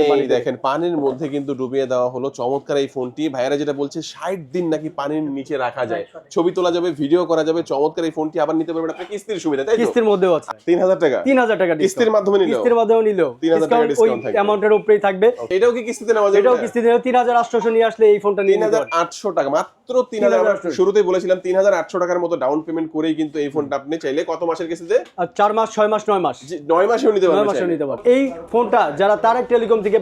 এই দেখেন পানির মধ্যে কিন্তু ডুবিয়ে দেওয়া হলো। চমৎকার এই ফোনটি। ভাইয়ারা যেটা বলছে ষাট দিন নাকি পানির নিচে রাখা যায়। ছবি তোলা যাবে ভিডিও করা যাবে। চমৎকার এই ফোনটি আবার নিতে পারবেন আপনি কিস্তির সুবিধা তাই কিস্তির মধ্যেও আছে। তিন হাজার টাকা। তিন হাজার টাকা কিস্তির মাধ্যমে নিলেও। কিস্তির মাধ্যমে নিলেও। 3000 টাকা ডিসকাউন্ট থাকবে। অ্যামাউন্টের উপরেই থাকবে। এটাও কি কিস্তিতে নেওয়া যাবে? এটাও কিস্তি দিলে তিন হাজার আটশোশো নিয়ে আসলে এই ফোনটা তিন হাজার। আটশো টাকা। মাত্র তিন হাজার আমরা 3800 শুরুতেই বলেছিলাম তিন হাজার আটশো টাকার মতো ডাউন পেমেন্ট করেই কিন্তু এই ফোনটা আপনি চাইলে কত মাসের কিস্তিতে? আর চার মাস ছয় মাস নয় মাস। নয় মাসেও নিতে পারবেন মাসেও নিতে পারবেন। এই ফোনটা যারা তারেক টেলিকম থেকে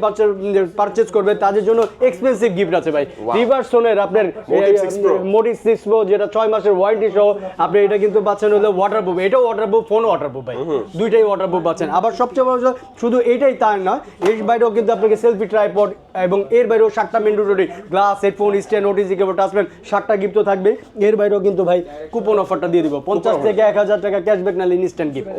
পারচেজ করবে তাদের জন্য এক্সপেন্সিভ গিফট আছে ভাই। Wow. রিভার সোনের আপনার Motive 6 Pro। Motive six Pro যেটা ছয় মাসের ওয়ারেন্টি সহ আপনি এটা কিন্তু পাচ্ছেন হলো ওয়াটারপ্রুফ এটাও ওয়াটারপ্রুফ ফোন ওয়াটারপ্রুফ ভাই। দুইটাই ওয়াটারপ্রুফ পাচ্ছেন। আবার সবচেয়ে বড় শুধু এটাই তার নয় এর বাইরেও কিন্তু আপনাকে সেলফি ট্রাইপড এবং এর বাইরেও সাতটা মেন্ডুটরি glass headphone stand OTG cable touch pen সাতটা গিফট তো থাকবে এর বাইরেও কিন্তু ভাই কুপন অফারটা দিয়ে দিব। পঞ্চাশ থেকে এক হাজার টাকা ক্যাশব্যাক নালে ইনস্ট্যান্ট গিফট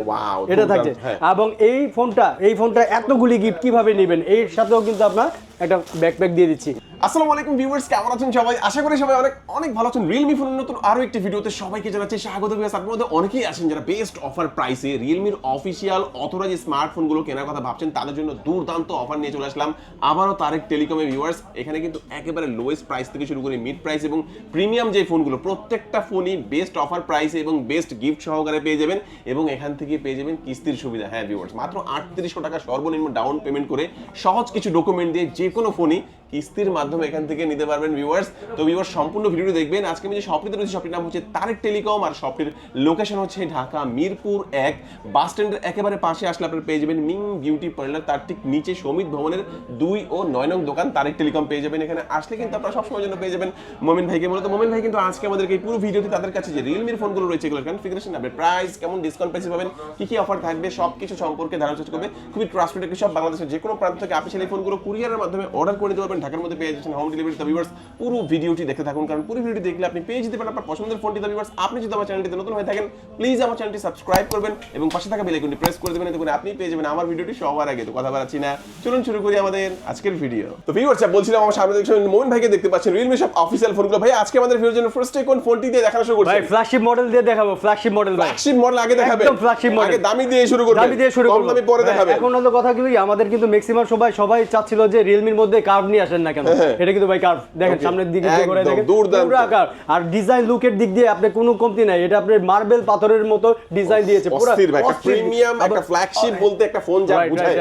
এটা থাকছে। হ্যাঁ। এবং এই ফোনটা এই ফোনটা এতগুলি গিফট কীভাবে নেবেন? এর সাথেও কিন্তু আপনার একটা ব্যাকপ্যাক দিয়ে দিচ্ছি। আসসালামু আলাইকুম ভিউয়ার্স কেমন আছেন সবাই? আশা করি সবাই অনেক অনেক ভালো আছেন। রিয়েলমি ফোনের নতুন আরও একটি ভিডিওতে সবাইকে জানাচ্ছি স্বাগত ভিউয়ার্স আপনার মধ্যে অনেকেই আছেন যারা বেস্ট অফার প্রাইসে রিয়েলমির অফিসিয়াল অথরাইজ স্মার্টফোনগুলো কেনার কথা ভাবছেন, তাদের জন্য দুর্দান্ত অফার নিয়ে চলে আসলাম। আবারও তারেক টেলিকমের ভিউয়ার্স এখানে কিন্তু একেবারে লোয়েস্ট প্রাইস থেকে শুরু করে মিড প্রাইস এবং প্রিমিয়াম যে ফোনগুলো প্রত্যেকটা ফোনই বেস্ট অফার প্রাইসে এবং বেস্ট গিফট সহকারে পেয়ে যাবেন এবং এখান থেকে পেয়ে যাবেন কিস্তির সুবিধা। হ্যাঁ ভিউয়ার্স মাত্র আটত্রিশশো টাকা সর্বনিম্ন ডাউন পেমেন্ট করে সহজ কিছু ডকুমেন্ট দিয়ে যে কোনো ফোনই কিস্তির মাধ্যমে এখান থেকে নিতে পারবেন ভিউয়ার্স তো ভিউয়ার্স সম্পূর্ণ ভিডিওটি দেখবেন। আজকে আমি যে শপটিতে রয়েছে শপটির নাম হচ্ছে তারেক টেলিকম আর শপটির লোকেশন হচ্ছে ঢাকা মিরপুর এক। বাস স্ট্যান্ডের একেবারে পাশে আসলে আপনারা পেয়ে যাবেন মিং বিউটি পার্লার। তার ঠিক নিচে সমিত ভবনের দুই ও নয় নং দোকান তারেক টেলিকম পেয়ে যাবেন এখানে। আসলে কিন্তু আপনারা সবসময় জন্য পেয়ে যাবেন মোমিন ভাইকে মূলত মোমিন ভাই কিন্তু আজকে আমাদেরকে এই পুরো ভিডিওতে তাদের কাছে যে রিয়েলমির ফোনগুলো রয়েছে, এগুলোর কনফিগারেশন আপনি প্রাইস কেমন ডিসকাউন্ট প্রাইসে পাবেন, কি কি অফার থাকবে সব কিছু সম্পর্কে ধারণা চেষ্টা করবে। খুবই ট্রাস্টেড সব বাংলাদেশের যে কোনো প্রান্ত থেকে আপনি সেই ফোনগুলো কুরিয়ারের মাধ্যমে অর্ডার করে দিতে পারবেন। ঢাকার মধ্যে পেয়ে যাচ্ছেন হোম ডেলিভারি তো ভিউয়ার্স পুরো ভিডিওটি দেখতে থাকুন কারণ পুরো ভিডিওটি দেখলে আপনি পেয়ে যেতে পারেন আপনার পছন্দের ফোনটি তো ভিউয়ার্স আপনি যদি আমার চ্যানেলটিতে নতুন হয়ে থাকেন প্লিজ আমার চ্যানেলটি সাবস্ক্রাইব করবেন এবং পাশে থাকা বেল আইকনটি প্রেস করে দেবেন এতে করে আপনি পেয়ে যাবেন আমার ভিডিওটি সবার আগে। তো কথা বাড়াচ্ছি না। চলুন শুরু করি আমাদের আজকের ভিডিও তো ভিউয়ার্স বলছিলাম আমার সামনে দেখছেন মোহন ভাইকে দেখতে পাচ্ছেন রিয়েলমি সব অফিসিয়াল ফোনগুলো ভাই আজকে আমাদের ভিডিওর জন্য ফার্স্টে কোন ফোনটি দিয়ে দেখানো শুরু করছি। ভাই ফ্ল্যাগশিপ মডেল দিয়ে দেখাবো ফ্ল্যাগশিপ মডেল ভাই। ফ্ল্যাগশিপ মডেল আগে দেখাবে। একদম flagship model। আগে দামি দিয়ে শুরু করবেন দামি দিয়ে শুরু করব। দামি পরে দেখাবেন এখন হলো কথা কি আমাদের কিন্তু ম্যাক্সিমাম সবাই সবাই চাচ্ছিল যে রিয়েলমির মধ্যে কার্ভ নিয়ে আসেন না কেন? এটা কিন্তু ভাই কার্ভ দেখেন হ্যাঁ, সামনের দিকে করে দেখেন পুরো কার্ভ আর ডিজাইন লুকের দিক দিয়ে আপনি কোনো কমতি নাই। এটা মার্বেল পাথরের মতো ডিজাইন দিয়েছে পুরো একটা অস্থির। প্রিমিয়াম একটা ফ্ল্যাগশিপ বলতে একটা ফোন যা বুঝায়।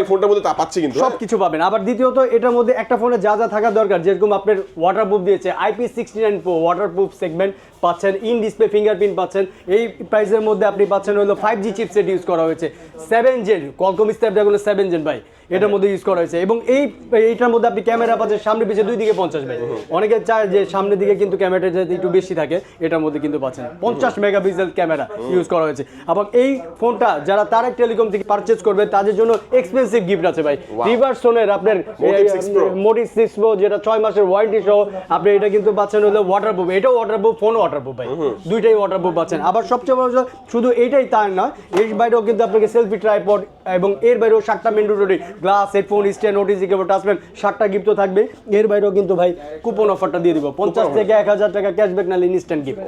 এই ফোনটার মধ্যে তা পাচ্ছি কিন্তু হ্যাঁ? পাবেন। আবার দ্বিতীয়ত এটার মধ্যে একটা ফোনে যা যা থাকা দরকার যেরকম আপনার ওয়াটারপ্রুফ দিয়েছে IP sixty nine pro waterproof segment পাচ্ছেন ইন ডিসপ্লে ফিঙ্গারপ্রিন্ট পাচ্ছেন। এই প্রাইসের মধ্যে আপনি পাচ্ছেন হলো ফাইভ জি চিপসেট ইউজ করা হয়েছে। সেভেন জেন কলকম স্ন্যাপড্রাগনের সেভেন জেন ভাই। এটার মধ্যে ইউজ করা হয়েছে। এবং এই এইটার মধ্যে আপনি ক্যামেরা পাচ্ছেন সামনে পিছিয়ে দুই দিকে পঞ্চাশ ভাই অনেকে চায় যে সামনের দিকে কিন্তু ক্যামেরাটা যাতে একটু বেশি থাকে এটার মধ্যে কিন্তু পাচ্ছেন। পঞ্চাশ মেগাপিক্সেল ক্যামেরা ইউজ করা হয়েছে। এবং এই ফোনটা যারা তারেক টেলিকম থেকে পারচেজ করবে তাদের জন্য এক্সপেন্সিভ গিফট আছে ভাই। রিভার সোনের আপনার Motive 6 Pro। Motive six Pro যেটা ছয় মাসের ওয়ারেন্টি সহ আপনি এটা কিন্তু পাচ্ছেন হলো ওয়াটারপ্রুফ এটাও ওয়াটারপ্রুফ ফোন ওয়াটারপ্রুফ ভাই। দুইটাই ওয়াটারপ্রুফ পাচ্ছেন। আবার সবচেয়ে বড় শুধু এইটাই তার নয় এর বাইরেও কিন্তু আপনাকে সেলফি ট্রাইপড এবং এর বাইরেও সাতটা মেন্ডুটরি glass headphone stand OTG cable touch pen সাতটা গিফট তো থাকবে। এর বাইরেও কিন্তু ভাই কুপন অফারটা দিয়ে দিব। পঞ্চাশ থেকে এক হাজার টাকা ক্যাশব্যাক নালে ইনস্ট্যান্ট গিফট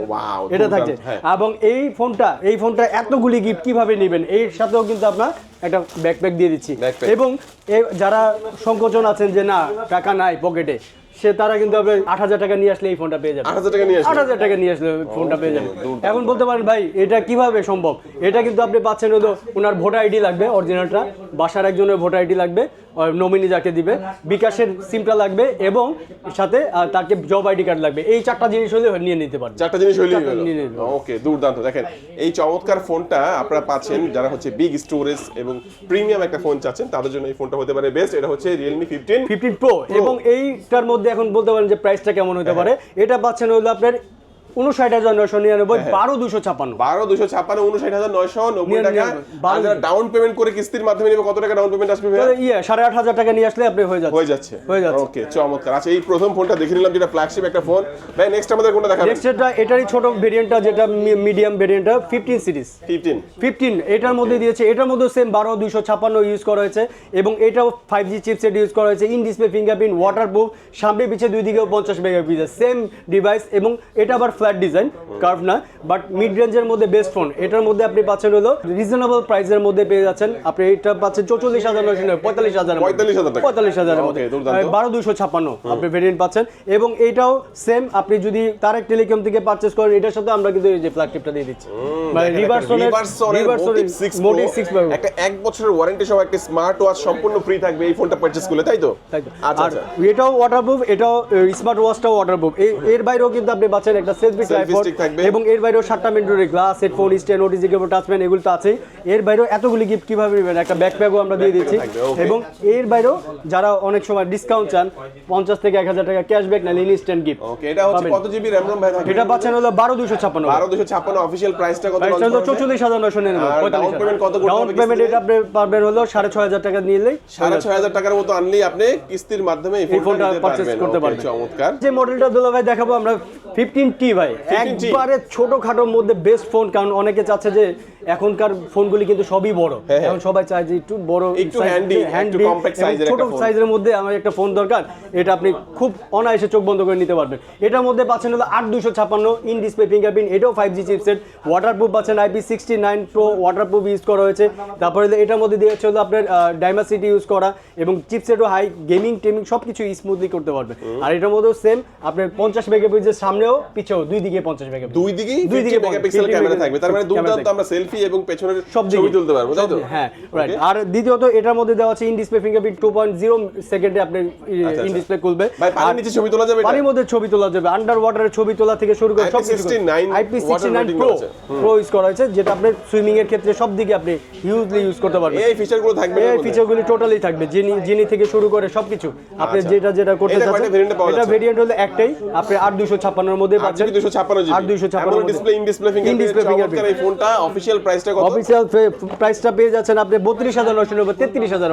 এটা থাকছে। হ্যাঁ। এবং এই ফোনটা এই ফোনটা এতগুলি গিফট কীভাবে নেবেন? এর সাথেও কিন্তু আপনার একটা ব্যাকপ্যাক দিয়ে দিচ্ছি। এবং যারা সংকোচন আছেন যে না টাকা নাই পকেটে সে তারা কিন্তু আপনি আট হাজার টাকা নিয়ে আসলে এই ফোনটা পেয়ে যাবে। 8,000 টাকা নিয়ে? আট হাজার টাকা নিয়ে আসলে ফোনটা পেয়ে যাবে। এখন বলতে পারেন ভাই এটা কীভাবে সম্ভব? এটা কিন্তু আপনি পাচ্ছেন হলো ওনার ভোটার আইডি লাগবে অরিজিনালটা বাসার একজনের ভোটার আইডি লাগবে। নমিনি যাকে দিবে বিকাশের সিমটা লাগবে এবং সাথে তাকে জব আইডি কার্ড লাগবে। এই চারটা জিনিস হলে নিয়ে নিতে পারবে। চারটা জিনিস হলো। ওকে দুর্দান্ত। দেখেন এই চমৎকার ফোনটা আপনারা পাচ্ছেন যারা হচ্ছে বিগ স্টোরেজ এবং প্রিমিয়াম একটা ফোন চাচ্ছেন তাদের জন্য এই ফোনটা হতে পারে বেস্ট এটা হচ্ছে রিয়েলমি ফিফটিন ফিফটিন প্রো এবং এইটার মধ্যে এখন বলতে পারেন যে প্রাইসটা কেমন হতে পারে। এটা পাচ্ছেন হলো আপনার উনষাট হাজার নয়শো নিরানব্বই বারো দুশো ছাপ্পান্ন বারো দুশো ছাপ্পান্ন উনষাট হাজার নয়শো নব্বই টাকা। ডাউন পেমেন্ট করে কিস্তির মাধ্যমে নেবে। কত টাকা ডাউন পেমেন্ট আসবে ইয়ে সাড়ে আট হাজার টাকা নিয়ে আসলে আপনি হয়ে যাচ্ছে। হয়ে যাচ্ছে। হয়ে যাচ্ছে। ওকে চমৎকার। আচ্ছা এই প্রথম ফোনটা দেখে নিলাম যেটা ফ্ল্যাগশিপ একটা ফোন ভাই নেক্সট আমাদের কোনটা দেখাবেন? নেক্সট এটা এটারই ছোট ভেরিয়েন্টটা যেটা মিডিয়াম ভেরিয়েন্টটা ফিফটিন সিরিজ ফিফটিন ফিফটিন এটার মধ্যে দিয়েছে এটার মধ্যে সেম বারো দুইশো ছাপ্পান্ন ইউজ করা হয়েছে এবং এটাও ফাইভ জি চিপসেট ইউজ করা হয়েছে in display fingerprint water proof সামনে পিছিয়ে দুই দিকেও পঞ্চাশ মেগাপিক্সেল সেম ডিভাইস এবং এটা আবার ফ্ল্যাট ডিজাইন কার্ভ না বাট মিড রেঞ্জের মধ্যে বেস্ট ফোন এটার মধ্যে আপনি পাচ্ছেন হলো রিজনেবল প্রাইসের মধ্যে পেয়ে যাচ্ছেন। আপনি এটা পাচ্ছেন চৌচল্লিশ হাজার নয়শো নয় পঁয়তাল্লিশ হাজার 45,000 টাকা। পঁয়তাল্লিশ হাজারের মধ্যে। বারো দুশো ছাপ্পান্ন আপনি ভেরিয়েন্ট পাচ্ছেন। এবং এইটাও সেম আপনি যদি তারেক টেলিকম থেকে পারচেস করেন এটার সাথে আমরা কিন্তু এই যে ফ্ল্যাগশিপটা দিয়ে দিচ্ছি। মানে মোটিভ একটা এক বছরের ওয়ারেন্টি সহ একটা স্মার্ট ওয়াচ সম্পূর্ণ ফ্রি থাকবে এই ফোনটা পারচেজ করলে তাই তো? আচ্ছা আর আচ্ছা। এটাও ওয়াটারপ্রুফ এটাও স্মার্ট ওয়াচটাও ওয়াটারপ্রুফ এর বাইরেও কিন্তু আপনি পাচ্ছেন একটা সেলফি থাকবে। এবং এর বাইরেও সাতটা মেন্টরি glass headphone stand OTG cable touch pen এগুলো তো আছেই। এর বাইরেও এতগুলি গিফট কীভাবে নেবেন? একটা ব্যাকপ্যাকও আমরা দিয়ে দিচ্ছি। এবং এর বাইরেও যারা অনেক সময় ডিসকাউন্ট চান পঞ্চাশ থেকে এক হাজার টাকা ক্যাশব্যাক না ইনস্ট্যান্ট গিফট ওকে এটা হচ্ছে কত জিবি র্যাম রম ভাই এটা পাচ্ছেন হলো বারো দুশো ছাপ্পান্ন। বারো দুশো ছাপ্পান্ন অফিসিয়াল প্রাইসটা কত প্রাইসটা হলো করা হয়েছে? চৌচল্লিশ হাজার payment কত করতে ডাউন পেমেন্ট এটা আপনি পারবেন হলো সাড়ে ছয় হাজার টাকা নিলেই। সাড়ে ছয় হাজার টাকার মতো আনলেই আপনি কিস্তির মাধ্যমে এই ফোনটা পারচেজ করতে পারবেন। চমৎকার। যে মডেলটা দুলা ভাই দেখাবো আমরা ফিফটিন টি ভাই। একবারে ছোটখাটোর মধ্যে বেস্ট ফোন কারণ অনেকে চাচ্ছে যে এখনকার ফোনগুলি কিন্তু সবই বড়। হ্যাঁ, হ্যাঁ। এখন সবাই চায় যে একটু বড় একটু compact এবং ছোট সাইজের মধ্যে আমার একটা ফোন দরকার। এটা আপনি খুব অনায়াসে চোখ বন্ধ করে নিতে পারবেন। এটার মধ্যে পাচ্ছেন হলো আট দুশো ছাপান্ন ইন ডিসপ্লে ফিঙ্গারপ্রিন্ট এটাও ফাইভ জি চিপসেট ওয়াটারপ্রুফ পাচ্ছেন IP sixty nine pro waterproof use করা হয়েছে। তারপরে এটার মধ্যে দিয়েছে হলো আপনার ডাইমাসিটি ইউজ করা এবং চিপসেটও হাই গেমিং টেমিং সব কিছু স্মুথলি করতে পারবে। আর এটার মধ্যেও সেম আপনার পঞ্চাশ মেগাপিক্সেল সামনেও পিছেও দুই দিকে পঞ্চাশ মেগাপিক্সেল। দুই দিকেই দুই দিকে মেগাপিক্সেল ক্যামেরা থাকবে। তার মানে দুর্দান্ত আমরা সেলফি এবং পেছনের সব ছবি তুলতে পারব তাই তো? হ্যাঁ রাইট আর দ্বিতীয়ত এটার মধ্যে দেওয়া আছে in display fingerprint two point zero সেকেন্ডে আপনি আচ্ছা, ইন আচ্ছা। ডিসপ্লে খুলবে। ভাই পানির আর নিচে ছবি তোলা যাবে পানির মধ্যে ছবি তোলা যাবে। আন্ডার ওয়াটারের ছবি তোলা থেকে শুরু করে সব কিছু IP69 IP sixty nine pro pro use করা হয়েছে যেটা আপনার সুইমিং এর ক্ষেত্রে সব দিকে আপনি হিউজলি ইউজ করতে পারবেন। এই ফিচারগুলো থাকবে এই ফিচারগুলি টোটালি থাকবে। জিনি জিনি থেকে শুরু করে সবকিছু আপনি আচ্ছা। যেটা যেটা করতে চাচ্ছেন এটা ভেরিয়েন্ট হলো একটাই। আপনি আট দুশো ছাপ্পান্নর মধ্যে পাচ্ছেন। দুশো ছাপ্পান্ন জিবি। আর 256 ডিসপ্লে ইন ডিসপ্লে ফিঙ্গারপ্রিন্ট এই ফোনটা প্রাইসটা কত? অফিসিয়াল প্রাইসটা পেয়ে যাচ্ছেন আপনি বত্রিশ হাজার নয়শো নব্বই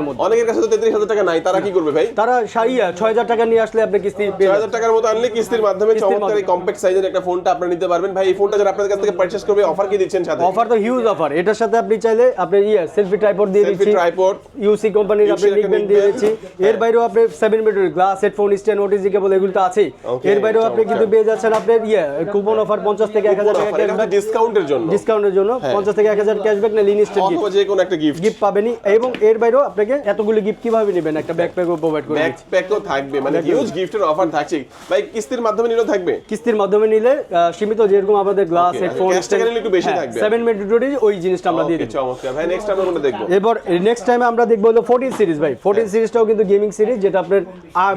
মধ্যে। অনেকের কাছে তো তেত্রিশ হাজার টাকা নাই তারা কি করবে ভাই? তারা ছয় হাজার টাকা নিয়ে আসলে আপনি কিস্তি পেয়ে ছয় যাবেন। হাজার টাকার মতো আনলে কিস্তির মাধ্যমে চমৎকার এই কম্প্যাক্ট সাইজের একটা ফোনটা আপনারা নিতে পারবেন। ভাই এই ফোনটা যারা আপনাদের কাছ থেকে পারচেজ করবে অফার কি দিচ্ছেন সাথে? অফার তো হিউজ অফার এটার সাথে আপনি চাইলে আপনি ইয়ে সেলফি ট্রাইপড দিয়ে সেলফি ট্রাইপড ইউসি কোম্পানির আপনি দিয়ে দিচ্ছি। এর বাইরেও আপনি seven meter glass headphone stand OTG cable এগুলো তো Okay, এর বাইরেও আপনি কিন্তু পেয়ে যাচ্ছেন আপনার ইয়ে কুপন অফার পঞ্চাশ থেকে এক হাজার টাকা ডিসকাউন্টের জন্য। ডিসকাউন্টের জন্য পঞ্চাশ থেকে এক হাজার ক্যাশব্যাক না ইনস্ট্যান্ট গিফট যে কোনো একটা গিফট গিফট পাবেনই। এবং এর বাইরেও আপনাকে এতগুলো গিফট কীভাবে নেবেন? একটা ব্যাকপ্যাকও প্রোভাইড করে ব্যাকপ্যাকও থাকবে মানে হিউজ গিফটের অফার থাকছে। ভাই কিস্তির মাধ্যমে নিলেও থাকবে? কিস্তির মাধ্যমে নিলে সীমিত যেরকম আমাদের গ্লাস হেডফোন cash টাকা নিলে একটু বেশি থাকবে। সেভেন মিনিটেরই ওই জিনিসটা আমরা দিয়ে দিই চমৎকার। ভাই নেক্সট আমরা কোনটা দেখব। এবার নেক্সট টাইমে আমরা দেখব হলো ফোরটিন সিরিজ ভাই। ফোরটিন সিরিজটাও কিন্তু গেমিং সিরিজ যেটা আপনার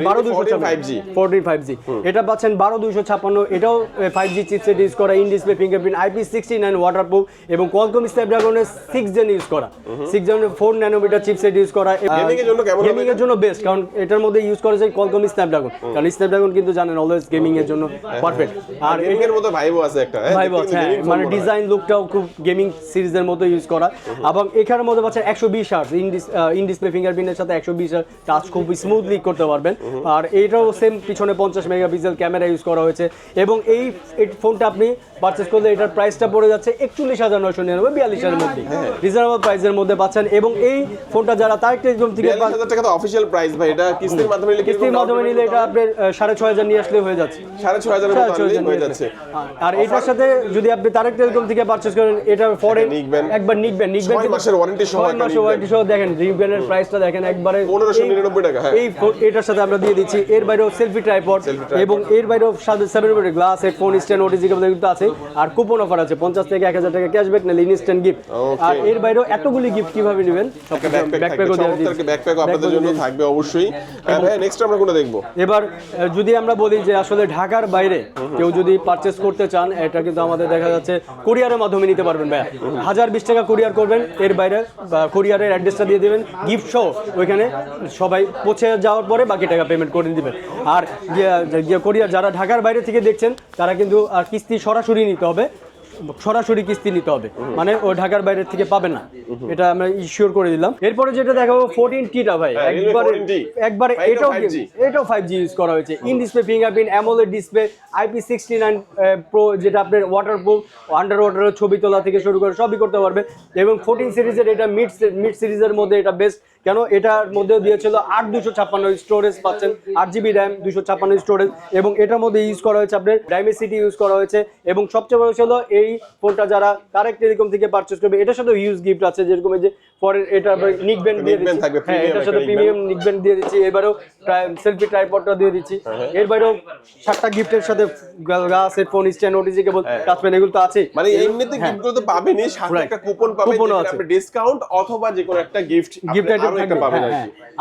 বারো দুশো 14 5G ফোরটিন ফাইভ জি এটা পাচ্ছেন বারো দুশো ছাপ্পান্ন। এটাও ফাইভ জি চিপসেট ইউজ করা in display fingerprint IP sixty nine waterproof এবং কলকম স্ন্যাপড্রাগনের সিক্স জেন ইউজ করা। সিক্স জেনের ফোর ন্যানোমিটার চিপসেট ইউজ করা। Gaming এর জন্য কেমন গেমিং এর জন্য বেস্ট কারণ এটার মধ্যে ইউজ করা যায় কলকম স্ন্যাপড্রাগন কারণ স্ন্যাপড্রাগন কিন্তু জানেন অলওয়েজ গেমিং এর জন্য পারফেক্ট আর আর গেমিং এর মতো ভাইবও আছে একটা হ্যাঁ, ভাই দেখতে বস কিন্তু হ্যাঁ phone মানে ডিজাইন লুকটাও খুব গেমিং সিরিজের মতো ইউজ করা। এবং এখানের মধ্যে পাচ্ছেন একশো বিশ আর্স ইন ডিসপ্লে ফিঙ্গারপ্রিন্টের সাথে একশো বিশ টাচ খুব স্মুথলি করতে পারবেন। আর এইটাও সেম পিছনে পঞ্চাশ মেগাপিক্সেল ক্যামেরা ইউজ করা হয়েছে। এবং এই এই ফোনটা আপনি পারচেস করলে এটার প্রাইসটা পড়ে যাচ্ছে একচল্লিশ হাজার নয়শো বিয়াল্লিশের মধ্যে। হ্যাঁ। রিজনেবল প্রাইসের মধ্যে পাচ্ছেন এবং এই ফোনটা যারা তারেক টেলিকম থেকে বিয়াল্লিশ হাজার টাকা তো অফিসিয়াল প্রাইস ভাই এটা কিস্তির মাধ্যমে নিলে কিস্তির মাধ্যমে নিলে এটা আপনার সাড়ে ছয় হাজার নিয়ে আসলে হয়ে যাচ্ছে। সাড়ে ছয় হাজার হয়ে যাচ্ছে। আর এটার সাথে যদি আপনি তারেক টেলিকম থেকে করেন এটা ফরেন একবার নিকবেন নিকবেন ছয় মাসের warranty সহ ছয় মাসের ওয়ারেন্টি সহ দেখেন নিকবেনের প্রাইসটা দেখেন একবারে 1599 টাকা, হ্যাঁ। এই এটার সাথে আমরা দিয়ে দিচ্ছি এর বাইরেও সেলফি ট্রাইপড এবং এর বাইরেও seven glass headphone stand OTG কিন্তু আছে। আর কুপন অফার আছে পঞ্চাশ থেকে এক হাজার টাকা ক্যাশব্যাক নিলে ইনস্ট্যান্ট গিফট আর এর বাইরেও এতগুলি গিফট কীভাবে নেবেন? একটা ব্যাকপ্যাক থাকবে চমৎকার ব্যাকপ্যাক আপনাদের জন্য থাকবে অবশ্যই। হ্যাঁ, ভাই নেক্সট আমরা কোনটা দেখব? এবার যদি আমরা বলি যে আসলে ঢাকার বাইরে কেউ যদি পারচেস করতে চান এটা কিন্তু আমাদের দেখা যাচ্ছে কুরিয়ারের মাধ্যমে নিতে পারবেন ভাইয়া। হাজার বিশ টাকা কুরিয়ার করবেন এর বাইরে কুরিয়ারের অ্যাড্রেসটা দিয়ে দেবেন গিফট সহ ওইখানে সবাই পৌঁছে যাওয়ার পরে বাকি টাকা পেমেন্ট করে দিবেন। আর কুরিয়ার যারা ঢাকার বাইরে থেকে দেখছেন তারা কিন্তু আর কিস্তি সরাসরি নিতে হবে। সরাসরি কিস্তি নিতে হবে। মানে ও ঢাকার বাইরে থেকে পাবে না। এটা আমরা ইস্যুর করে দিলাম। এরপরে যেটা দেখাবো ফোরটিন টিটা ভাই। হ্যাঁ, একবারে একবারে এটাও এটাও ফাইভ জি ইউজ করা হয়েছে। In display fingerprint AMOLED display IP sixty nine pro যেটা আপনার ওয়াটারপ্রুফ আন্ডার ওয়াটারের ছবি তোলা থেকে শুরু করে সবই করতে পারবে। এবং ফোরটিন সিরিজের এটা মিড মিড সিরিজের মধ্যে এটা বেস্ট কেন? এটার মধ্যে দিয়েছিল আট দুশো ছাপ্পান্ন স্টোরেজ পাচ্ছেন, আট জিবি র্যাম দুশো ছাপ্পান্ন স্টোরেজ এবং এটার মধ্যে ইউজ করা হয়েছে আপনার ডাইমেসিটি ইউজ করা হয়েছে, এবং সবচেয়ে বড় ছিল এই ফোনটা যারা কারেক্ট টেলিকম থেকে পারচেস করবে, এটার সাথে ইউজ গিফট আছে, যেরকম যে পরের এটা নিক দিয়ে দিচ্ছি। হ্যাঁ এটার সাথে প্রিমিয়াম দিয়ে দিচ্ছি। এবারেও সেলফি ট্রাইপডটা দিয়ে দিচ্ছি। হ্যাঁ, এর বাইরেও সাতটা গিফটের সাথে গাছ headphone stand OTG cable touch pen এগুলো তো আছে মানে এমনিতে গিফটগুলো তো পাবেনই সাথে একটা কুপন পাবেন। আপনি ডিসকাউন্ট অথবা যে কোনো একটা গিফট গিফট আইটেম একটা পাবেন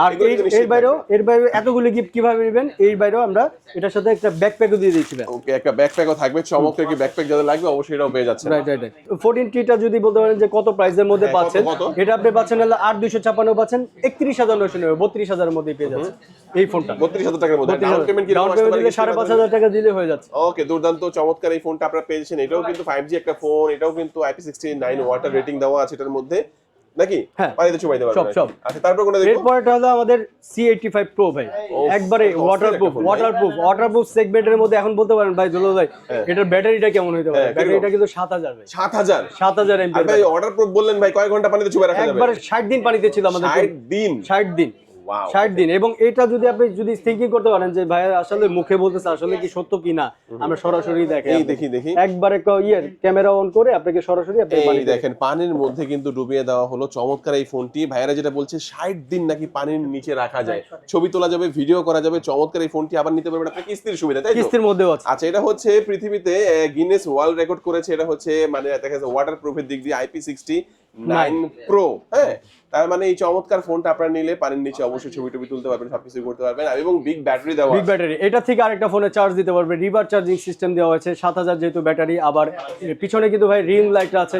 আর এর বাইরেও এর বাইরেও এতগুলো গিফট কীভাবে নেবেন? এর বাইরেও আমরা এটার সাথে একটা ব্যাকপ্যাকও দিয়ে দিচ্ছি ওকে একটা ব্যাকপ্যাকও থাকবে। চমৎকার কি ব্যাকপ্যাক যাদের লাগবে অবশ্যই এটাও পেয়ে যাচ্ছেন। রাইট রাইট ফোরটিন টিটা যদি বলতে পারেন যে কত প্রাইসের মধ্যে হ্যাঁ, পাচ্ছেন এটা আপনি পাচ্ছেন হলো আট দুইশো ছাপান্ন পাচ্ছেন একত্রিশ হাজার নয়শো নেবে বত্রিশ হাজার মধ্যে পেয়ে যাচ্ছে এই ফোনটা। বত্রিশ হাজার টাকার মধ্যে। ডাউন পেমেন্ট কি সাড়ে পাঁচ হাজার টাকা দিলে হয়ে যাচ্ছে। ওকে দুর্দান্ত চমৎকার এই ফোনটা আপনারা পেয়েছেন। এটাও কিন্তু ফাইভ জি একটা ফোন এটাও কিন্তু IP sixty nine water rating দেওয়া আছে এটার মধ্যে। নাকি? হ্যাঁ। পানিতে চুবাইতে পারবে সব। সব। আচ্ছা তারপর কোনটা দেখব? এরপরটা হলো আমাদের C85 Pro ভাই। একবারে ওয়াটারপ্রুফ। ওয়াটারপ্রুফ ওয়াটারপ্রুফ সেগমেন্টের মধ্যে এখন বলতে পারেন ভাই জলো ভাই এটার ব্যাটারিটা কেমন হইতে পারে? হ্যাঁ, ব্যাটারিটা কিন্তু সাত হাজার ভাই। সাত হাজার? সাত হাজার আর এমপি ভাই ওয়াটারপ্রুফ প্রুফ বললেন ভাই কয় ঘণ্টা পানিতে চুবাই রাখা যাবে? একবারে ষাট দিন পানিতে ছিল আমাদের ষাট দিন? ষাট দিন। Wow. ষাট দিন। এবং এটা যদি আপনি যদি থিঙ্কিং করতে পারেন যে ভাই আসলে মুখে বলতেছে আসলে কি সত্য কি না আমরা সরাসরি দেখে এই দেখি দেখি। একবারে ইয়ের ক্যামেরা অন করে আপনাকে সরাসরি আপনি পানি দেখেন পানির মধ্যে কিন্তু ডুবিয়ে দেওয়া হলো। চমৎকার এই ফোনটি। ভাইয়ারা যেটা বলছে ষাট দিন নাকি পানির নিচে রাখা যায়। ছবি তোলা যাবে ভিডিও করা যাবে। চমৎকার এই ফোনটি আবার নিতে পারবেন আপনার কিস্তির সুবিধা তাই তো? কিস্তির মধ্যেও আছে। আচ্ছা এটা হচ্ছে পৃথিবীতে গিনেস ওয়ার্ল্ড রেকর্ড করেছে। এটা হচ্ছে মানে দেখা যাচ্ছে ওয়াটার প্রুফের দিক দিয়ে আইপি সিক্সটি নাইন প্রো হ্যাঁ? তার মানে এই চমৎকার ফোনটা আপনারা নিলে পানির নিচে অবশ্যই ছবি টবি তুলতে পারবেন সবকিছু করতে পারবেন। এবং বিগ ব্যাটারি দেওয়া বিগ ব্যাটারি এটা থেকে আরেকটা ফোনে চার্জ দিতে পারবে। রিভার চার্জিং সিস্টেম দেওয়া হয়েছে সাত হাজার যেহেতু ব্যাটারি আবার পিছনে কিন্তু ভাই রিং লাইট আছে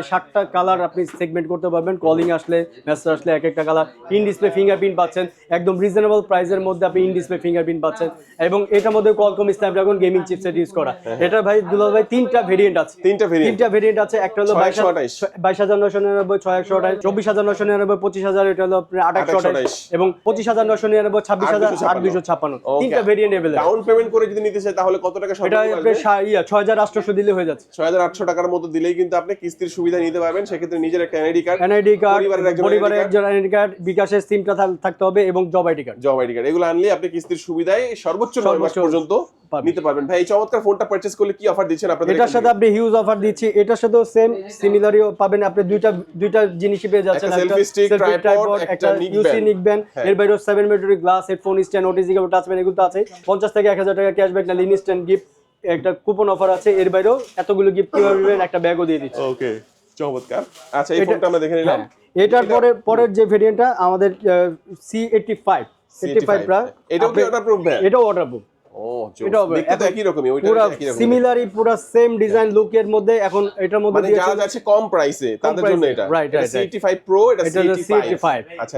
কালার আপনি সেগমেন্ট করতে পারবেন। কলিং আসলে মেসেজ আসলে এক একটা কালার ইন ডিসপ্লে ফিঙ্গারপ্রিন্ট পাচ্ছেন। একদম রিজনেবল প্রাইসের মধ্যে আপনি ইন ডিসপ্লে ফিঙ্গারপ্রিন্ট পাচ্ছেন। এবং এটার মধ্যে Qualcomm Snapdragon gaming chipset use করা। এটা ভাই দুলাল ভাই তিনটা ভেরিয়েন্ট আছে। তিনটা ভেরিয়েন্ট তিনটা ভেরিয়েন্ট আছে। একটা হলো বাইশ হাজার নশো নিরানব্বই ছয় একশো আঠাশ চব্বিশ হাজার নশো নিরানব্বই পঁচিশ হাজার এটা হলো আপনার। এবং পঁচিশ হাজার নশো নিরানব্বই ছাব্বিশ হাজার আট দুশো ছাপ্পান্ন তিনটা ভেরিয়েন্ট এভেলেবল ডাউন পেমেন্ট করে যদি নিতে চাই তাহলে কত টাকা এটা ইয়া ছয় হাজার আটশোশো দিলে হয়ে যাচ্ছে। ছয় হাজার আটশো টাকার মতো দিলেই কিন্তু আপনি কিস্তির সুবিধা নিতে পারবেন। সেক্ষেত্রে নিজের একটা এনআইডি কার্ড এনআইডি কার্ড পরিবারের একজন পরিবারের ID একজন আইডি কার্ড বিকাশের সিমটা থাকতে হবে এবং job ID card job ID card এগুলো আনলে আপনি কিস্তির সুবিধায় সর্বোচ্চ নয় মাস পর্যন্ত। নিতে পারবেন। ভাই এই চমৎকার ফোনটা পারচেজ করলে কি অফার দিচ্ছেন আপনাদের এটার সাথে আপনি হিউজ অফার দিচ্ছি। এটার সাথেও সেম সিমিলারই পাবেন আপনি দুইটা দুইটা জিনিসই পেয়ে যাচ্ছেন। একটা selfie tripod, tripod, একটা ইউসি band। নিক ব্যান্ড হ্যাঁ। এর বাইরেও seven metric glass headphone stand OTG cable touch pen এগুলো তো আছে। পঞ্চাশ থেকে এক হাজার টাকা ক্যাশব্যাক না ইনস্ট্যান্ট গিফট একটা কুপন অফার আছে। এর বাইরেও এতগুলো গিফট কীভাবে পাবেন একটা ব্যাগও দিয়ে দিচ্ছি। ওকে চমৎকার। আচ্ছা এই এটা- ফোনটা আমরা দেখে নিলাম। হ্যাঁ, এটার পরে পরের যে ভেরিয়েন্টটা আমাদের C eighty five eighty five এটাও কি অর্ডার প্রুফ ভাই এটাও অর্ডার বুক ও এটাও জোস। দেখতে তো এখন একই রকমই ওইটা পুরো সিমিলারই পুরো সেম ডিজাইন লুকের মধ্যে এখন এটার মধ্যে মানে যারা যাচ্ছে কম প্রাইসে তাদের জন্য এটা। right, right, right. C85 এটা এটা হলো C85 C85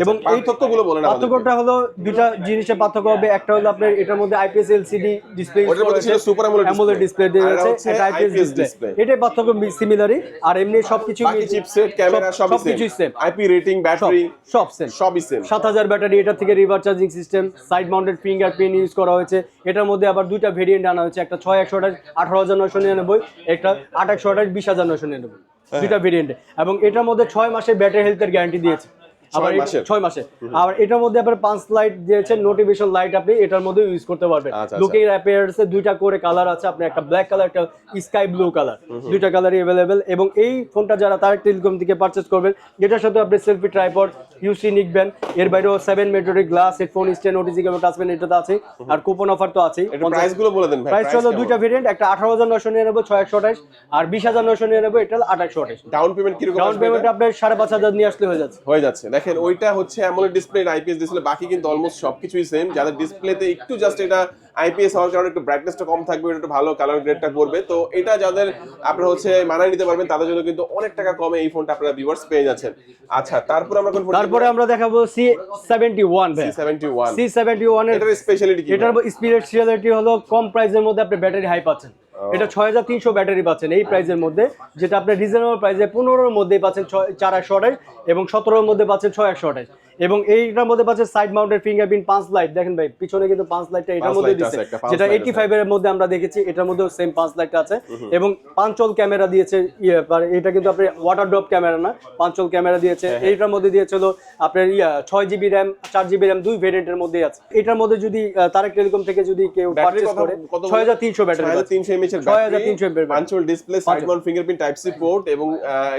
এবং এবং এই পার্থক্যগুলো বলেন আমাদের পার্থক্যটা হলো দুইটা জিনিসের পার্থক্য হবে একটা হলো আপনার এটার মধ্যে আইপিএস এলসিডি ডিসপ্লে ওটার মধ্যে ছিল Super অ্যামোলেড ডিসপ্লে দিয়ে আর আছে হচ্ছে আইপিএস ডিসপ্লে display। পার্থক্য সিমিলারই আর এমনি সবকিছু বাকি চিপসেট ক্যামেরা সবই সেম আইপি রেটিং ব্যাটারি সব সেম সবই সেম সাত হাজার ব্যাটারি এটা থেকে reverse charging system side mounted fingerprint use করা হয়েছে এটার মধ্যে আবার দুইটা ভেরিয়েন্ট আনা হয়েছে। একটা ছয় একশো আঠাশ আঠারো হাজার নয়শো নিরানব্বই একটা আট একশো আঠাশ বিশ হাজার নয়শো নিরানব্বই। হ্যাঁ। দুইটা ভেরিয়েন্টে এবং এটার মধ্যে ছয় মাসের ব্যাটারি হেলথের গ্যারান্টি দিয়েছে। আবার ছয় মাসে আবার এটার মধ্যে আবার পাঁচ লাইট দিয়েছে নোটিফিকেশন লাইট আপনি এটার মধ্যে ইউজ করতে পারবেন। আচ্ছা, আচ্ছা। লুকিং অ্যাপিয়ারেন্সে দুইটা করে কালার আছে আপনি একটা ব্ল্যাক কালার একটা স্কাই ব্লু কালার দুইটা কালারই অ্যাভেলেবেল এবং এই ফোনটা যারা তার টেলিকম থেকে পারচেস করবেন। এটার সাথে আপনি সেলফি ট্রাইপড ইউসি নিকবেন এর বাইরেও seven metric glass headphone stand OTG cable touch pen এটা তো আছে আর কুপন অফার তো আছে একটু প্রাইসগুলো বলে দেন প্রাইস হলো দুইটা ভেরিয়েন্ট একটা আঠারো হাজার নয়শো নিরানব্বই ছয় একশো আঠাশ আর বিশ হাজার নয়শো নিরানব্বই এটা আঠাশশো আঠাশ। ডাউন পেমেন্ট কীরকম ডাউন পেমেন্ট আপনার সাড়ে পাঁচ হাজার নিয়ে আসলে হয়ে যাচ্ছে। হয়ে যাচ্ছে দেখেন ওইটা হচ্ছে অ্যামোলেড ডিসপ্লে আইপিএস ডিসপ্লে বাকি কিন্তু অলমোস্ট সবকিছুই সেম যাদের ডিসপ্লেতে একটু জাস্ট এটা আইপিএস হওয়ার কারণে একটু ব্রাইটনেসটা কম থাকবে এটা একটু ভালো কালার গ্রেডটা করবে তো এটা যাদের আপনারা হচ্ছে মানায় নিতে পারবেন তাদের জন্য কিন্তু অনেক টাকা কমে এই ফোনটা আপনারা ভিউয়ার্স পেয়ে যাচ্ছেন। আচ্ছা তারপর আমরা কোন তারপরে আমরা দেখাবো C seventy one seventy one C seventy ওয়ানের এটার স্পেশালিটি এটার স্পিরিচুয়ালিটি হলো কম প্রাইসের মধ্যে আপনি ব্যাটারি হাই পাচ্ছেন। এটা ছয় হাজার তিনশো ব্যাটারি পাচ্ছেন এই প্রাইসের মধ্যে, যেটা আপনি রিজনেবল প্রাইসে পনেরোর মধ্যেই পাচ্ছেন ছয়- চার একশো আঠাশ এবং সতেরোর মধ্যে পাচ্ছেন ছয় একশো আঠাশ। এবং এইটার মধ্যে পাচ্ছে সাইড মাউন্টেড ফিঙ্গারপ্রিন্ট পাঁচ লাইট দেখেন ভাই পিছনে কিন্তু পাঁচ লাইটটা এটার মধ্যে দিচ্ছে যেটা এইটি আছে। ফাইভের মধ্যে আমরা দেখেছি এটার মধ্যে সেম পাঁচ লাইট আছে। এবং পাঁচল ক্যামেরা দিয়েছে ইয়ে আর এটা কিন্তু আপনার ওয়াটার ড্রপ ক্যামেরা না পাঁচল ক্যামেরা দিয়েছে। হ্যাঁ, এইটার মধ্যে দিয়েছিল আপনার ইয়া ছয় জিবি র্যাম চার জিবি র্যাম দুই ভেরিয়েন্টের মধ্যে আছে। এটার মধ্যে যদি তারেক টেলিকম থেকে যদি কেউ ব্যাটারি পারচেজ করে ছয় হাজার তিনশো ব্যাটারি 6300 mAh এর 6300 battery mAh punch hole display side mount fingerprint type C port এবং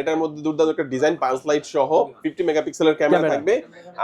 এটার মধ্যে দুর্দান্ত একটা ডিজাইন পাঁচ লাইট সহ 50 মেগাপিক্সেলের ক্যামেরা। থাকবে।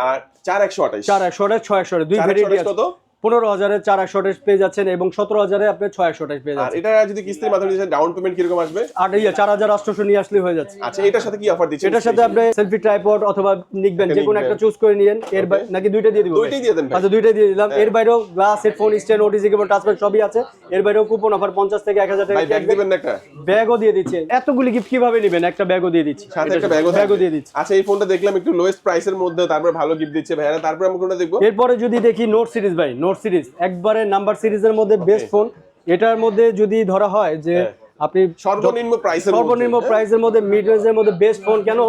আর 4128 চার একশো আঠাশ ছয় একশো আঠাশ দুই 428 ভেরিয়েন্ট কত? পনেরো হাজারে চার একশো আঠাশ পেয়ে যাচ্ছেন এবং সতেরো হাজারে আপনি ছয় একশো আঠাশ পেয়ে যাচ্ছেন। এটা যদি কিস্তির মাধ্যমে দিচ্ছেন ডাউন পেমেন্ট কীরকম আসবে? আর ইয়া চার হাজার আটশোশো নিয়ে আসলে হয়ে যাচ্ছে। আচ্ছা এটার সাথে কি অফার দিচ্ছেন? এটার সাথে আপনি সেলফি ট্রাইপড অথবা নিকবেন যে কোনো একটা চুজ করে নিয়েন। এর নাকি দুইটা দিয়ে দিব দুইটাই দিয়ে দেন আচ্ছা দুইটাই দিয়ে দিলাম। এর বাইরেও glass headphone stand OTG cable touchpad সবই আছে। এর বাইরেও কুপন অফার পঞ্চাশ থেকে এক হাজার টাকা ব্যাগ দিবেন না একটা? ব্যাগও দিয়ে দিচ্ছে। এতগুলি গিফট কীভাবে নেবেন? একটা ব্যাগও দিয়ে দিচ্ছি। সাথে একটা ব্যাগও ব্যাগও দিয়ে দিচ্ছি। আচ্ছা এই ফোনটা দেখলাম একটু লোয়েস্ট প্রাইসের মধ্যে তারপর ভালো গিফট দিচ্ছে ভাইয়া তারপর আমরা কোনটা দেখব? এরপরে যদি দেখি নোট সিরিজ ভাই নোট সিরিজ একবারে নাম্বার সিরিজের মধ্যে বেস্ট ফোন এটার মধ্যে যদি ধরা হয় যে হ্যাঁ। আপনি সর্বনিম্ন প্রাইসের সর্বনিম্ন প্রাইসের মধ্যে মিড রেঞ্জের মধ্যে বেস্ট ফোন কেন?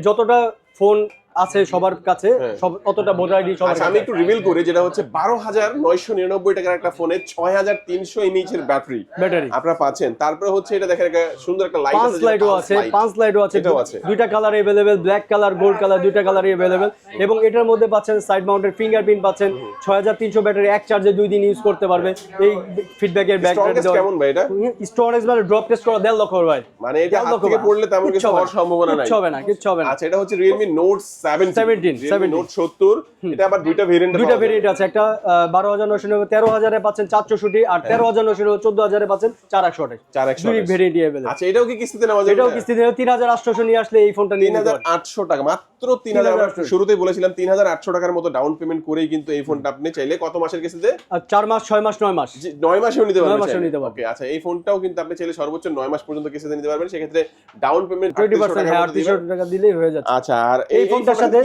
যতটা ফোন আছে সবার কাছে সব অতটা ভোটারআইডি সবার আচ্ছা আমি কাছে একটু রিভিল করি যেটা হচ্ছে বারো হাজার নয়শো নিরানব্বই টাকার একটা ফোনে ছয় হাজার তিনশো এমএইচ এর ব্যাটারি ব্যাটারি আপনারা পাচ্ছেন তারপরে হচ্ছে এটা দেখেন একটা সুন্দর একটা লাইট পাঁচ লাইটও আছে পাঁচ লাইটও আছে এটাও আছে। দুইটা colour available black colour gold colour দুইটা কালারই अवेलेबल এবং এটার মধ্যে পাচ্ছেন সাইড মাউন্টেড ফিঙ্গারপ্রিন্ট পাচ্ছেন 6300 ব্যাটারি এক চার্জে দুই দিন ইউজ করতে পারবে এই ফিডব্যাকের ব্যাক স্ট্রংগেস্ট কেমন ভাই এটা স্টোরেজ মানে ড্রপ টেস্ট করা দেড় লক্ষ ভাই মানে এটা দেড় হাত লক্ষ থেকে ভাই। পড়লে তেমন কিছু কিচ্ছু হবে হওয়ার না। সম্ভাবনা নাই কিচ্ছু হবে না কিচ্ছু হবে না আচ্ছা এটা হচ্ছে Realme Note 17 17, Realme 17 Note 70 এটা আবার দুইটা ভেরিয়েন্ট দুইটা ভেরিয়েন্ট আছে একটা বারো হাজার নশো তেরো হাজারে পাচ্ছেন চার আর তেরো হাজার নশো চোদ্দ হাজারে পাচ্ছেন চার একশো আঠাশ। দুই ভেরিয়েন্ট আচ্ছা এটাও কি কিস্তিতে নেওয়া যাবে? এটাও কিস্তি তিন হাজার আটশোশো নিয়ে আসলে এই ফোনটা তিন হাজার আটশো টাকা মাত্র তিন হাজার শুরুতেই বলেছিলাম তিন হাজার আটশো টাকার মতো ডাউন পেমেন্ট করেই কিন্তু এই ফোনটা আপনি চাইলে কত মাসের কিস্তিতে? আর চার মাস ছয় মাস নয় মাস। নয় মাসেও নিতে পারবেন মাসেও নিতে পারবেন। আচ্ছা এই ফোনটাও কিন্তু আপনি চাইলে সর্বোচ্চ নয় মাস পর্যন্ত কিস্তিতে নিতে পারবেন। সেক্ষেত্রে ডাউন পেমেন্ট টোয়েন্টি পার্সেন্ট হ্যাঁ টাকা দিলেই হয়ে যাচ্ছে। আচ্ছা আর এই ফোনটার সাথে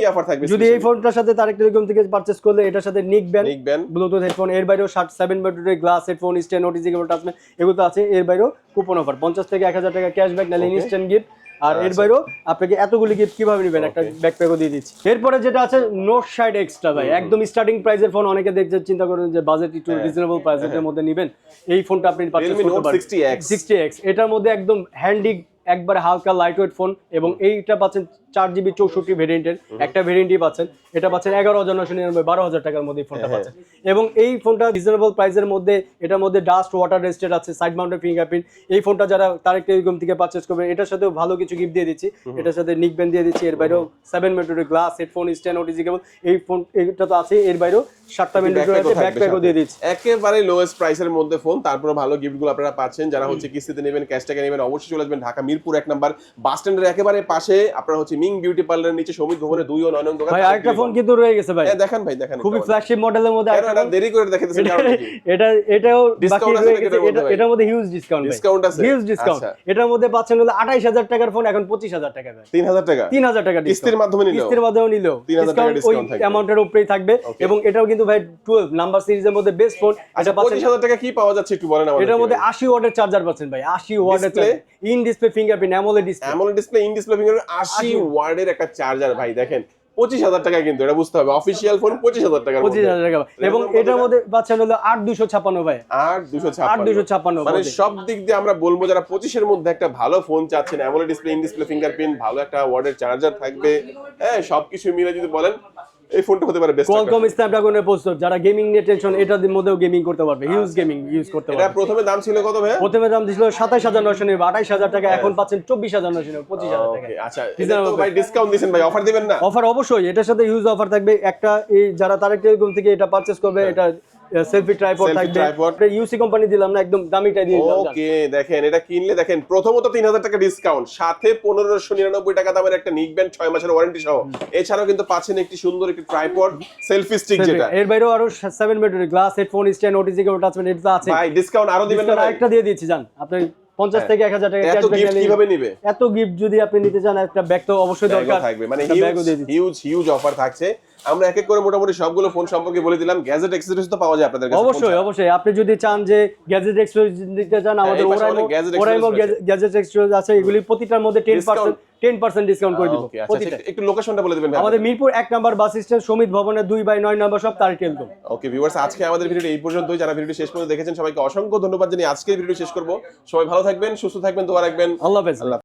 যদি এই ফোনটার সাথে তারেক টেলিকম থেকে পারচেস করলে এটার সাথে নিক ব্যান্ড ব্লুটুথ হেডফোন এর বাইরেও ষাট seven battery glass headphone stand OTG cable এগুলো তো আছে এর বাইরেও কুপন অফার পঞ্চাশ থেকে এক হাজার টাকা ক্যাশব্যাক নাহলে ইনস্ট্যান্ট গিফট আর এর আচ্ছা। বাইরেও আপনাকে এতগুলি গিফট কীভাবে নেবেন? একটা ব্যাকপ্যাকও দিয়ে দিচ্ছি। এরপরে যেটা আছে নোট সাইড এক্সট্রা ভাই। একদম স্টার্টিং প্রাইসের ফোন অনেকে দেখছে চিন্তা করেন যে বাজেট একটু রিজনেবল প্রাইসের মধ্যে নেবেন। এই ফোনটা আপনি পারচেজ করতে পারেন। 60X 60X এটার মধ্যে একদম হ্যান্ডি একবারে হালকা লাইট ওয়েট ফোন এবং এইটা পাচ্ছেন চার জিবি চৌষট্টি ভেরিয়েন্টের একটা ভেরিয়েন্টই পাচ্ছেন। এটা পাচ্ছেন এগারো হাজার নশো নিরানব্বই বারো হাজার টাকার মধ্যে এই ফোনটা পাচ্ছেন। এবং এই ফোনটা রিজনেবল প্রাইসের মধ্যে এটার মধ্যে ডাস্ট ওয়াটার রেজিস্টেড আছে সাইড মাউন্টেড ফিঙ্গারপ্রিন্ট এই ফোনটা যারা তারেক টেলিকম থেকে পারচেস করবে এটার সাথেও ভালো কিছু গিফট দিয়ে দিচ্ছি। এটার সাথে নিক ব্যান্ড দিয়ে দিচ্ছি এর বাইরেও সেভেন মিনিটের glass headphone stand OTG cable এই ফোন এটা তো আছে এর বাইরেও সাতটা Backpack ব্যাকপ্যাকও দিয়ে দিচ্ছি। একেবারে লোয়েস্ট প্রাইসের মধ্যে ফোন তারপরে ভালো গিফটগুলো আপনারা পাচ্ছেন। যারা হচ্ছে কিস্তিতে নেবেন ক্যাশ টাকা নেবেন অবশ্যই চলে আসবেন ঢাকা মিরপুর এক নাম্বার বাস স্ট্যান্ডের একেবারে পাশে আপনারা হচ্ছে মিং বিউটি পার্লারের নিচে সমিত ভবনে দুই ও নয় নং দোকান ভাই আরেকটা ফোন কিন্তু রয়ে গেছে ভাই। হ্যাঁ দেখান ভাই দেখান খুবই ফ্ল্যাগশিপ মডেলের মধ্যে এটা দেরি করে দেখাতেছেন এটা- কারণ এটা এটাও বাকি রয়ে গেছে এটার মধ্যে এটা- হিউজ ডিসকাউন্ট Discount আছে? হিউজ ডিসকাউন্ট আচ্ছা। এটার মধ্যে পাচ্ছেন হলো আঠাইশ হাজার টাকার ফোন এখন পঁচিশ হাজার টাকা ভাই। তিন হাজার টাকা? তিন হাজার টাকা কিস্তির মাধ্যমে নিলেও? কিস্তির মাধ্যমে 3000 টাকা ডিসকাউন্ট ওই থাকবে। অ্যামাউন্টের উপরেই থাকবে। এবং এটাও কিন্তু ভাই টুয়েলভ নাম্বার সিরিজের মধ্যে বেস্ট ফোন আচ্ছা এটা পাচ্ছেন পঁচিশ হাজার টাকা কি পাওয়া যাচ্ছে একটু বলেন আমাদের এটার মধ্যে আশি ওয়াটের চার্জার পাচ্ছেন ভাই। আশি ওয়াটের in display fingerprint AMOLED display AMOLED display in display finger আশি 80 ওয়ার্ডের একটা চার্জার ভাই দেখেন পঁচিশ হাজার টাকা কিন্তু এটা বুঝতে হবে। অফিসিয়াল ফোন পঁচিশ হাজার টাকা পঁচিশ হাজার টাকা। এবং এটার মধ্যে বাচ্চা হলো আট দুশো ছাপান্ন ভাই। আট দুশো আট দুশো ছাপান্ন মানে সব দিক দিয়ে আমরা বলব যারা পঁচিশের মধ্যে একটা ভালো ফোন চাচ্ছেন AMOLED display in display fingerprint ভালো একটা ওয়ার্ডের চার্জার থাকবে হ্যাঁ সবকিছু মিলে যদি বলেন এই ফোনটা হতে পারে বেস্ট কোয়ালকম স্ন্যাপড্রাগনের প্রস্তুত যারা গেমিং নিয়ে টেনশন এটার মধ্যেও গেমিং করতে পারবে হিউজ গেমিং ইউজ করতে পারবে। এটা প্রথমে দাম ছিল কত ভাই? প্রথমে দাম হাজার নয়শো নেবে আঠাইশ হাজার টাকা এখন পাচ্ছেন চব্বিশ হাজার নয়শো নেবে পঁচিশ হাজার টাকা আচ্ছা এটা তো ভাই ডিসকাউন্ট দিবেন ভাই অফার দিবেন না? অফার অবশ্যই এটার সাথে হিউজ অফার থাকবে। একটা এই যারা তারেক টেলিকম থেকে এটা পারচেজ করবে এটা সেলফি ট্রাইপড থাকবে। ইউসি কোম্পানি দিলাম না একদম দামিটাই দিয়ে দিলাম। ওকে দেখেন এটা কিনলে দেখেন প্রথমত তিন হাজার টাকা ডিসকাউন্ট সাথে পনেরোশো নিরানব্বই টাকা দামের একটা নিক ব্যান্ড ছয় মাসের ওয়ারেন্টি সহ। এছাড়াও কিন্তু পাচ্ছেন একটি সুন্দর একটি ট্রাইপড সেলফি স্টিক যেটা। এর বাইরেও আরও seven battery glass headphone stand OTG cable touchpad এটা আছে। ভাই ডিসকাউন্ট আরও দিবেন না আরেকটা দিয়ে দিচ্ছি জান। আপনি পঞ্চাশ থেকে এক হাজার টাকা এত গিফট কীভাবে নিবে? এত গিফট যদি আপনি নিতে চান একটা ব্যাগ তো অবশ্যই দরকার। থাকবে। মানে একটা হিউজ হিউজ অফার থাকছে। আমরা এক এক করে মোটামুটি সবগুলো ফোন সম্পর্কে বলে দিলাম। গ্যাজেট অ্যাক্সেসরিজ তো পাওয়া যায় আপনাদের কাছে অবশ্যই অবশ্যই। আপনি যদি চান যে গ্যাজেট এক্সপ্রেস নিতে চান আমাদের হ্যাঁ, এই ওরাইমো গ্যাজেট এক্সপ্রেস আছে। এগুলি প্রতিটার মধ্যে ten percent ten percent discount করে দিব আচ্ছা প্রতিটা। একটু লোকেশনটা বলে দিবেন আমাদের মিরপুর এক নাম্বার বাস স্ট্যান্ড সমিত ভবনের দুই বাই নয় নাম্বার সব তার ওকে ভিউয়ার্স আজকে আমাদের ভিডিওটি এই পর্যন্তই। যারা ভিডিওটি শেষ পর্যন্ত দেখেছেন সবাইকে অসংখ্য ধন্যবাদ জানিয়ে আজকের ভিডিও শেষ করব। সবাই ভালো থাকবেন সুস্থ থাকবেন দোয়া রাখবেন। আল্লাহ হাফেজ। আল্লাহ